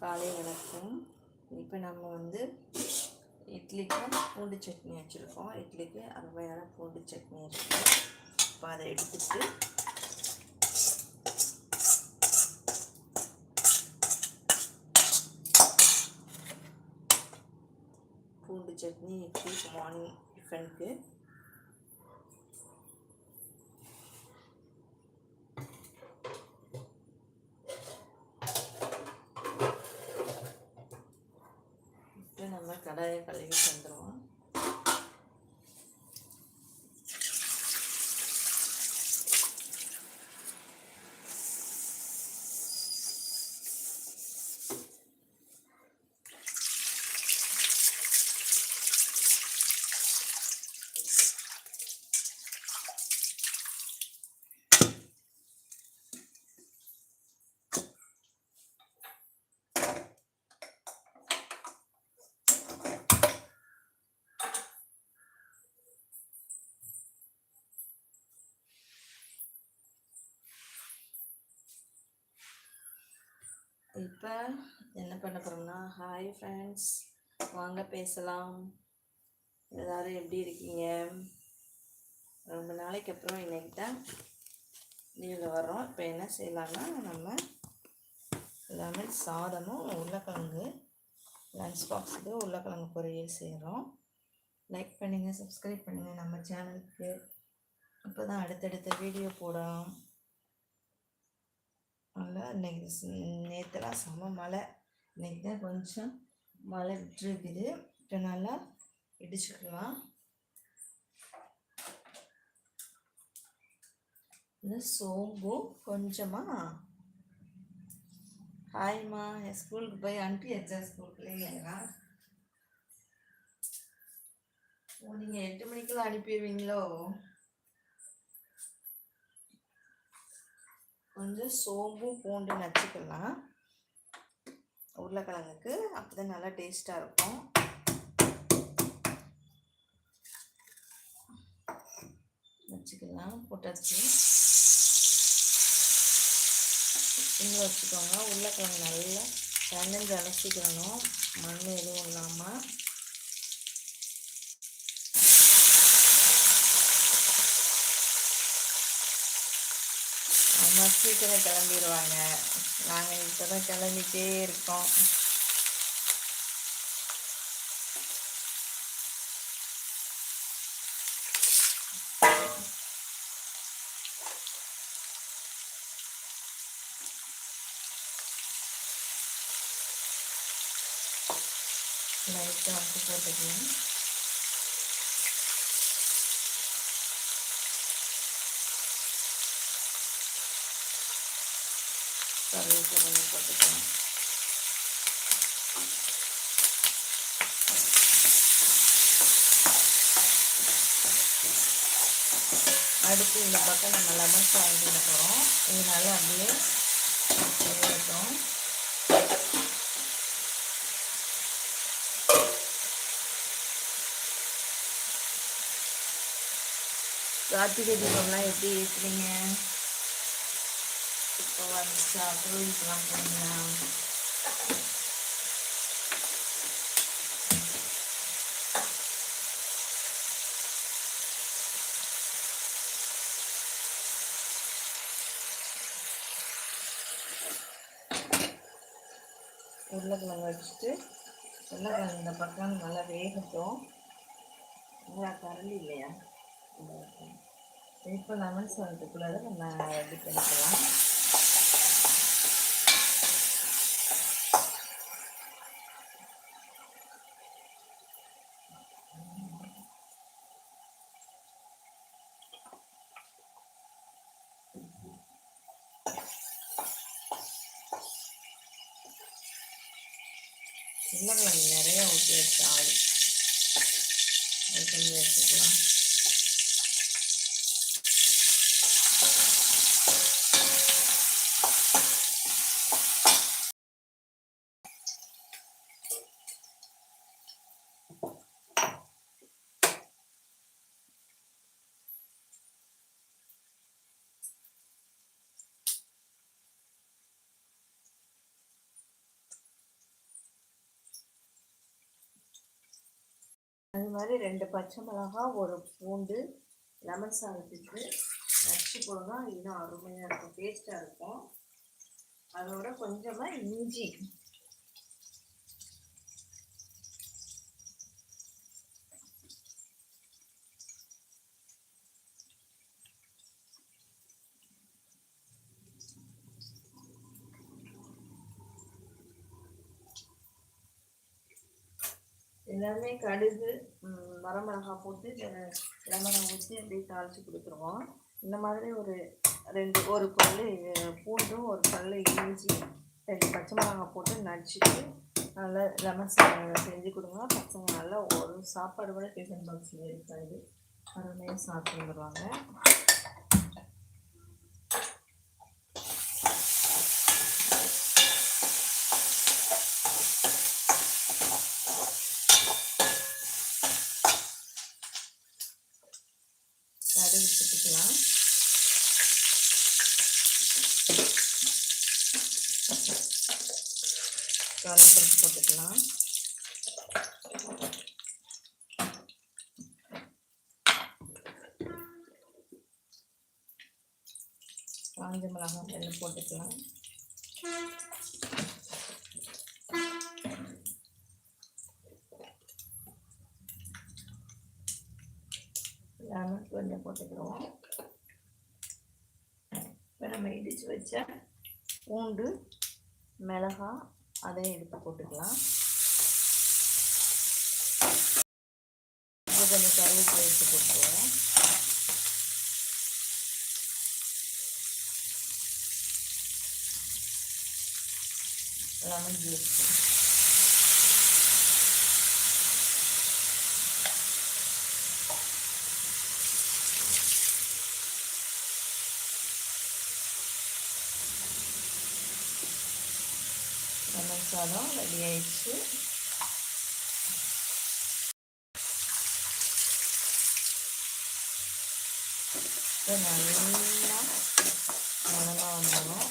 காலை வணக்கம். இப்போ நம்ம வந்து இட்லிக்கும் பூண்டு சட்னி வச்சுருக்கோம். இட்லிக்கு அருமையான பூண்டு சட்னி இருக்குது இப்போ அதை எடுத்துட்டு பூண்டு சட்னி இட்லி மார்னிங் டிஃபனுக்கு இப்போ நம்ம கடாயை கழுவி தந்துடுவோம் இப்போ என்ன பண்ண போகிறோம்னா ஹாய் ஃப்ரெண்ட்ஸ் வாங்க பேசலாம். எல்லோரும் எப்படி இருக்கீங்க? ரொம்ப நாளைக்கு அப்புறம் இன்னைக்கு தான் லீவில் வர்றோம். இப்போ என்ன செய்யலாம்னா நம்ம எல்லாமே சாதமும் உருளைக்கிழங்கு லன்ச் பாக்ஸுக்கு உருளைக்கிழங்கு பொரியல் செய்கிறோம் லைக் பண்ணுங்கள் சப்ஸ்கிரைப் பண்ணுங்கள் நம்ம சேனலுக்கு அப்போ தான் அடுத்தடுத்த வீடியோ போடலாம். நல்லா இன்னைக்கு நேற்றுலாம் செம மழை. இன்னைக்கு தான் கொஞ்சம் மழை விட்டுருக்குது. இப்போ நல்லா இடிச்சுக்கலாம். இன்னும் சோம்பும் கொஞ்சமாக ஹாய்மா என் ஸ்கூலுக்கு போய் அனுப்பி வச்சா ஸ்கூல் பிள்ளைங்களா நீங்கள் எட்டு மணிக்கெல்லாம் அனுப்பிடுவீங்களோ? கொஞ்சம் சோம்பும் பூண்டு நச்சுக்கலாம். உருளைக்கிழங்குக்கு அப்போ தான் நல்லா டேஸ்ட்டாக இருக்கும். வச்சுக்கலாம் போட்டாச்சு. இன்னும் வச்சுக்கோங்க உருளைக்கிழங்கு நல்லா தண்ணி அலசிக்கணும். மண் எதுவும் இல்லாமல் சீக்கிரம் கிளம்பிடுவாங்க நாங்கள் இப்போ தான் கிளம்பிட்டே இருக்கோம் லைட்டாக வந்து போட்டுக்கலாம் கருவேப்பிலை கொஞ்சம் போட்டுக்கலாம் அடுத்து இந்த பக்கம் நம்ம லெமன் சாதம் பண்ண போகிறோம் இதனால அப்படியே வேகட்டும் கார்த்திகை தீபம்லாம் எப்படி இருக்கிறீங்க இப்போ வந்துச்சா கோவிலுக்குலாம் உருளைக்கிழங்கு வச்சுட்டு உருளைக்கிழங்கு இந்த பக்கம் நல்லா வேகட்டும். நல்லா கரளி இல்லையா? இப்போ லெமன் சாதத்துக்குள்ளே நம்ம ரெடி பண்ணிக்கலாம் உருளைக்கிழங்கு நிறைய ஊற்றி வச்சு அது கொஞ்சம் எடுத்துக்கலாம் மாதிரி ரெண்டு பச்சை மிளகா ஒரு பூண்டு லெமன் சாதத்துக்கு நச்சு போடுங்க இன்னும் அருமையாக இருக்கும். டேஸ்ட்டாக இருக்கும். அதோட கொஞ்சமாக இஞ்சி. எல்லாமே கடுகு வரமிளகாய் போட்டு லெமனை ஊற்றி அப்படியே தாளித்து கொடுத்துருவோம். இந்த மாதிரி ஒரு ரெண்டு ஒரு பல் பூண்டும் ஒரு பல் இஞ்சி ரெண்டு பச்சை மிளகாய் போட்டு நடிச்சிட்டு நல்லா லெமன் சாதம் செஞ்சு கொடுங்க. பசங்க நல்லா ஒரு சாப்பாடு கூட டிஃபன் பாக்ஸில் இருக்காது அருமையாக சாப்பிட்டு வந்துடுவாங்க கடுகு போட்டுக்கலாம் கடலைப்பருப்பு போட்டுக்கலாம். காஞ்ச மிளகாய் ரெண்டு போட்டுக்கலாம். லெமன் கொஞ்சம் போட்டுக்கிறோம். இப்போ நம்ம இடித்து வச்ச பூண்டு மிளகாய் அதையும் எடுத்து போட்டுக்கலாம். இது கொஞ்சம் கருவேப்பிலை எடுத்து போட்டுக்கலாம். லெமன் ஜூஸ் மசாலா ரெடி ஆயிடுச்சு இப்போ நல்லா மிளகா வந்துடும்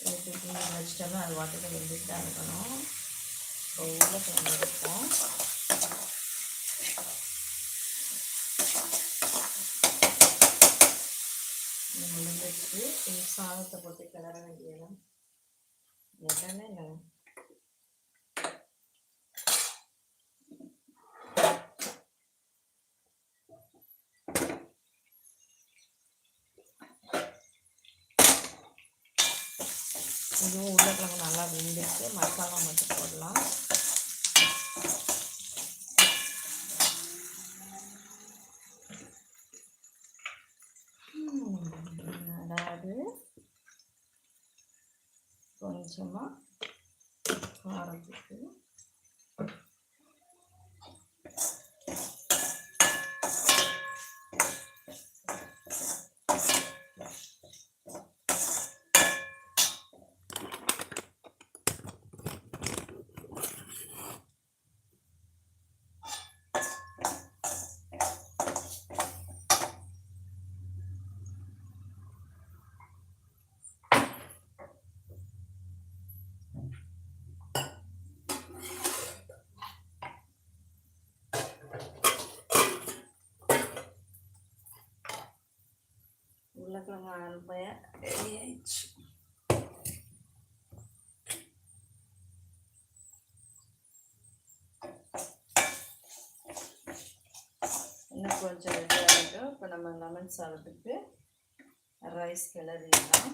இது குக்கிங் வச்சிட்டோம்னா அது வாட்டுக்கு வெந்துட்டு தான் இருக்கணும் ரொம்ப உருளைக்கிழங்கு இருக்கும் முடிஞ்சிச்சு சாதத்தை போட்டு கிளற வேண்டியதான் என்னன்னு இல்லை இதுவும் உருளைக்கிழங்கு நல்லா வெந்துட்டு மசாலா மட்டும் போடலாம். உருளைக்கிழங்கு அனுப்பைய ரெடி ஆயிடுச்சு இன்னும் கொஞ்சம் ரெடி ஆகிட்டோம் இப்போ நம்ம லெமன் சாதத்துக்கு ரைஸ் கிளறிடலாம்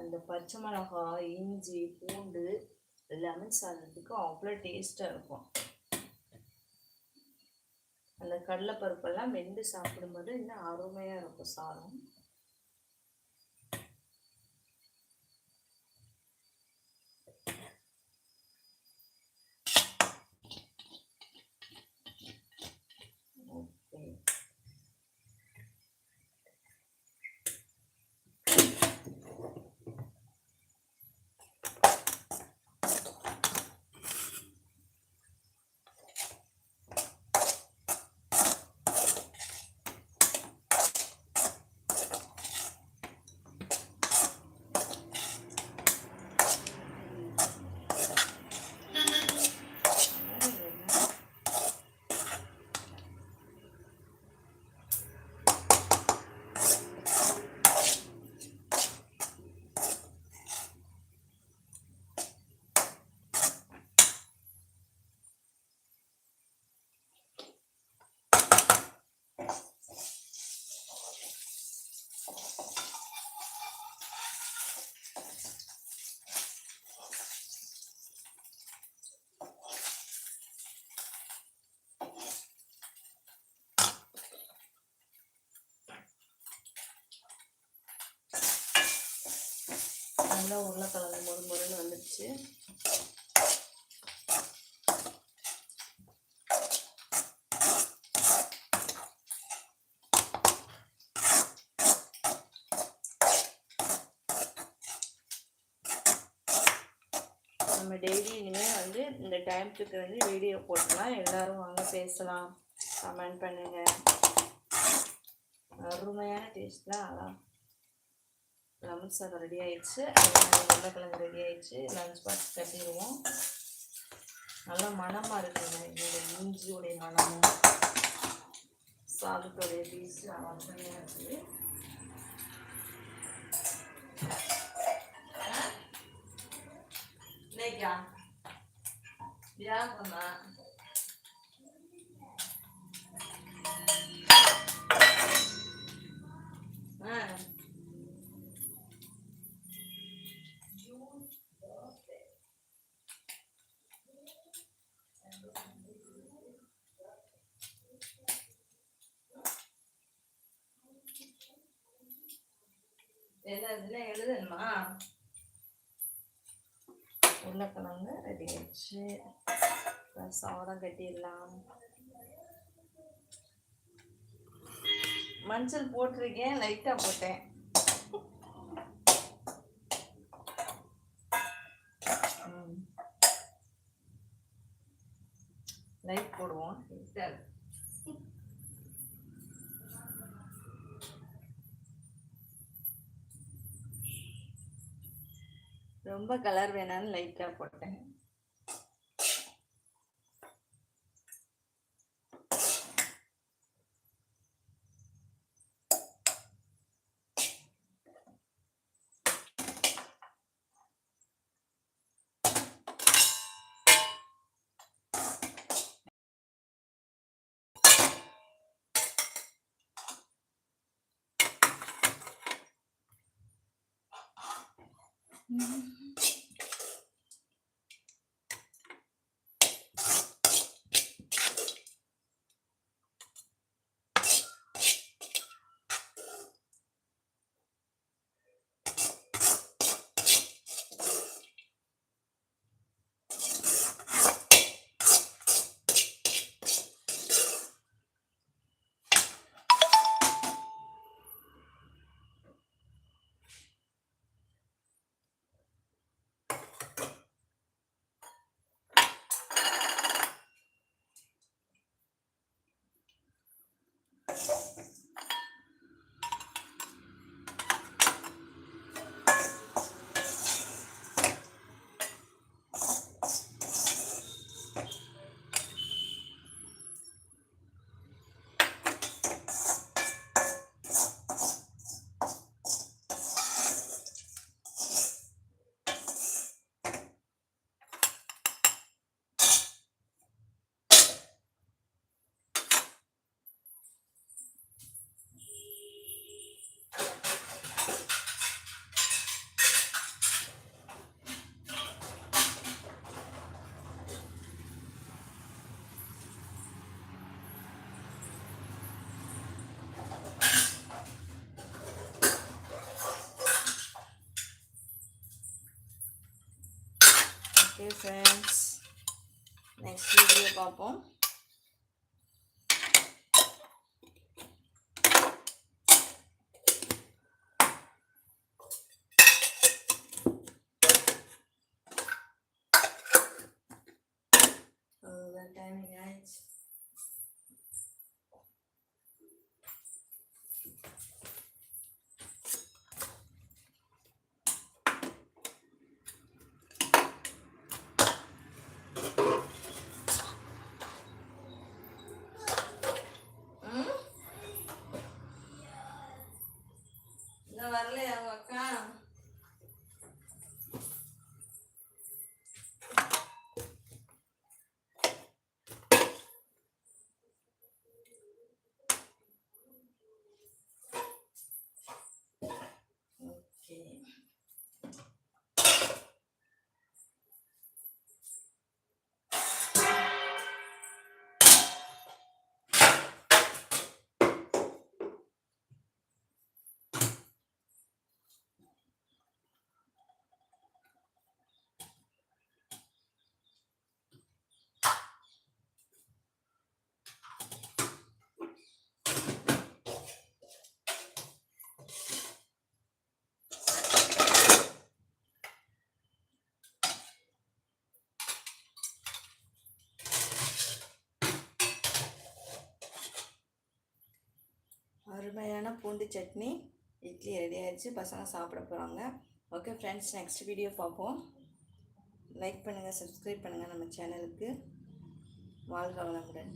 அந்த பச்சை மிளகாய் இஞ்சி பூண்டு லெமன் சாதத்துக்கு அவ்வளோ டேஸ்ட்டாக இருக்கும். அந்த கடலைப்பருப்பெல்லாம் வெந்து சாப்பிடும்போது இன்னும் அருமையாக இருக்கும் சாதம் ஓகே நல்லா உருளைக்கிழங்கு மொறு மொறுன்னு வந்துடுச்சு. நம்ம டெய்லி இனிமேல் வந்து இந்த டைம்த்துக்கு வந்து வீடியோ போட்டலாம் எல்லாரும் வாங்க பேசலாம். கமெண்ட் பண்ணுங்க. அருமையான டேஸ்ட்லாம் அதான். லெமன் சாதம் ரெடி ஆயிடுச்சு. உருளைக்கிழங்கு ரெடி ஆயிடுச்சு. லஞ்ச் பாக்ஸ் கட்டிடுவோம். நல்ல மணமாக இருக்குங்க. இதோட இஞ்சியோடைய மணமும் சாதத்தோடைய டேஸ்ட் அருமையாக இருக்குது. இன்னைக்கா? வியாபாரமா என்ன எழுதணுமா? உருளைக்கிழங்கு ரெடி ஆயிடுச்சு. சாதம் கட்டிடலாம். மஞ்சள் போட்டிருக்கேன் லைட்டாக போட்டேன். லைட் போடுவோம். லைட்டாக ரொம்ப கலர் வேணாம்னு லைட்டாக போட்டேன். ஓகே ஃப்ரெண்ட்ஸ் நெக்ஸ்ட் வீடியோ பார்ப்போம் டைமிங் ஆயிடுச்சு அருமையான பூண்டு சட்னி இட்லி ரெடி ஆயிடுச்சு. பசங்க சாப்பிட போகிறாங்க ஓகே ஃப்ரெண்ட்ஸ் நெக்ஸ்ட் வீடியோ பார்ப்போம். லைக் பண்ணுங்கள் சப்ஸ்கிரைப் பண்ணுங்கள் நம்ம சேனலுக்கு வாழ்க வளமுடன்.